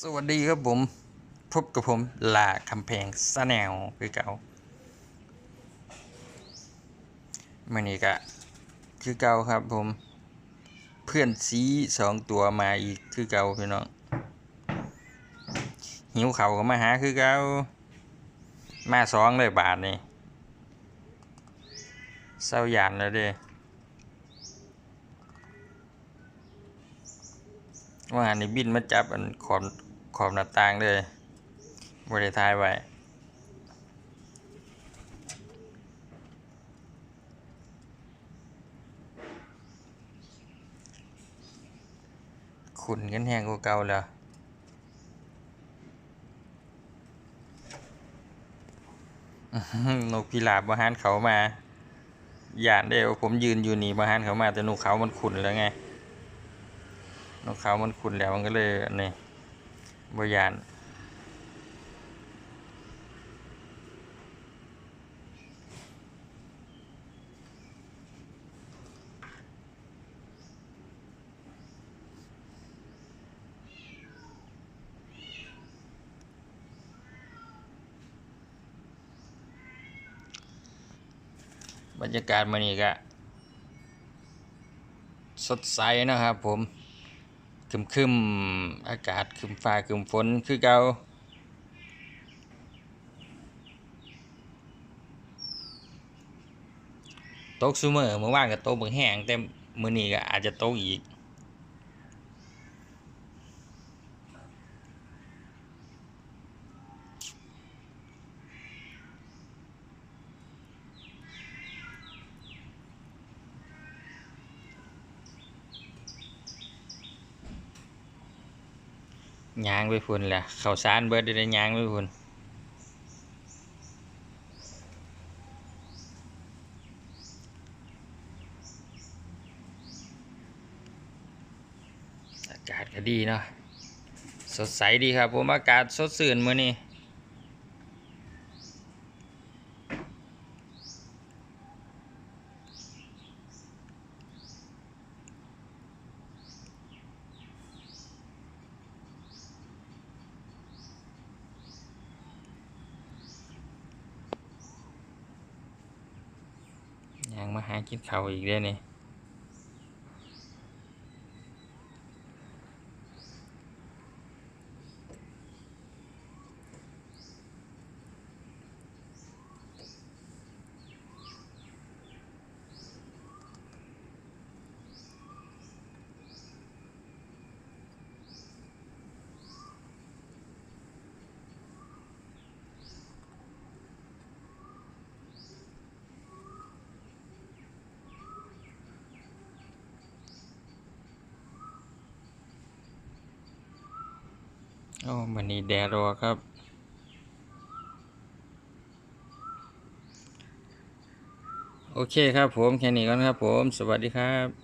สวัสดีครับผม พบกับผมลาคำแพงสแนวคือเก่ามื่อนี้ก็คือเก่าครับผม เพื่อนซีสองตัวมาอีกคือเก่าพี่น้องหิวเขาก็มาหาคือเก่ามาสองเลยบาทนี่เศร้าหยานแล้วเด้ ว่าอันนี้บินมาจับอันขอบขอบหน้าต่างเลยบริทายไว้ขุนกันแห้งกว่าเก่าแล้วอื้อหือนกพิราบมาหันเขามาหยานได้ว่าผมยืนอยู่นี่มาหันเขามาแต่นกเขามันขุนแล้วไง นกเขามันขุนแล้วมันก็เลยนี่บยานบรรยากาศมันนี่ก็สดใสนะครับผม คึมคึมอากาศคึมฟ้าคึมฝนคือเกาตกซูเมอร์เมื่อวานก็ตกบางแห้งแต่มื้อนี้ก็อาจจะตกอีก ยางไปพุ่นแหละข้าวสารเบิดได้ยางไปพุ่นอากาศก็ดีเนาะสดใสดีครับผมอากาศสดสื่นมื้อนี้ยางมาหากินข้าอีกได้เนี่ โอ้มันนี่แดดรอครับ โอเคครับผม แค่นี้ก่อนครับผม สวัสดีครับ